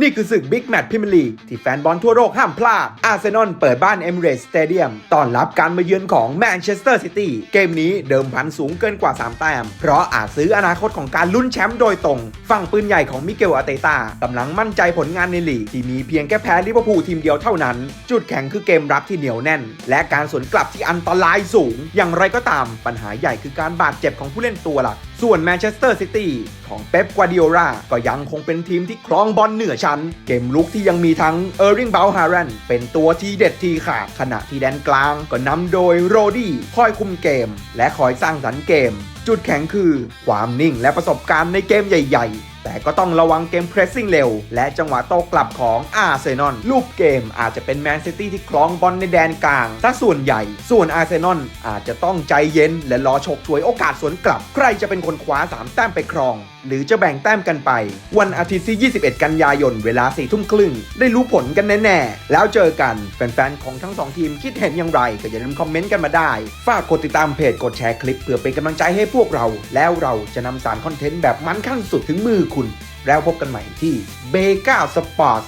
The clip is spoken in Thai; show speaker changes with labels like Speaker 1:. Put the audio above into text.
Speaker 1: นี่คือศึกบิ๊กแมตช์พรีเมียร์ลีกที่แฟนบอลทั่วโลกห้ามพลาด อาร์เซนอลเปิดบ้านเอมิเรตสเตเดียมต้อนรับการมาเยือนของแมนเชสเตอร์ซิตี้ เกมนี้เดิมพันสูงเกินกว่า 3 แต้ม เพราะอาจซื้ออนาคตของการลุ้นแชมป์โดยตรง ฝั่งปืนใหญ่ของมิเกลอาเตตากำลังมั่นใจผลงานในลีก ที่มีเพียงแค่แพ้ลิเวอร์พูลทีมเดียวเท่านั้น จุดแข็งคือเกมรับที่เหนียวแน่น และการสวนกลับที่อันตรายสูง อย่างไรก็ตาม ปัญหาใหญ่คือการบาดเจ็บของผู้เล่นตัวหลัก ส่วนแมนเชสเตอร์ซิตี้ของเป๊ป กวาดิโอลาก็ยังคงเป็นทีมที่ครองบอลเหนือชั้น เกมลุกที่ยังมีทั้งเออร์ริงเบลฮารันเป็นตัวทีเด็ดทีขาดขณะที่แดนกลางก็นำโดยโรดี้คอยคุมเกม และคอยสร้างสรรค์เกม จุดแข็งคือ ความนิ่งและประสบการณ์ในเกมใหญ่ ๆ แต่ก็ต้องระวังเกมเพรสซิ่งเร็ว และจังหวะโต้กลับของอาร์เซนอลลูกเกมอาจจะเป็นแมนซิตี้ที่ครองบอลในแดนกลางถ้าส่วนใหญ่ ส่วนอาร์เซนอลอาจจะต้องใจเย็นและรอฉกฉวยโอกาสสวนกลับ ใครจะเป็นคนคว้า3แต้มไปครอง หรือจะแบ่งแต้มกันไป วันอาทิตย์ที่ 21 กันยายน เวลา4ทุ่มครึ่ง ได้รู้ผลกันแน่ ๆ แล้วเจอกัน แฟนๆ ของทั้งสองทีมคิดเห็นอย่างไร ก็อย่าลืมคอมเมนต์กันมาได้ ฝากกดติดตามเพจ กดแชร์คลิปเพื่อเป็นกำลังใจให้พวกเรา แล้วเราจะนำสารคอนเทนต์แบบมันขั้นสุดถึงมือคุณ แล้วพบกันใหม่ที่เบก้าสปอร์ต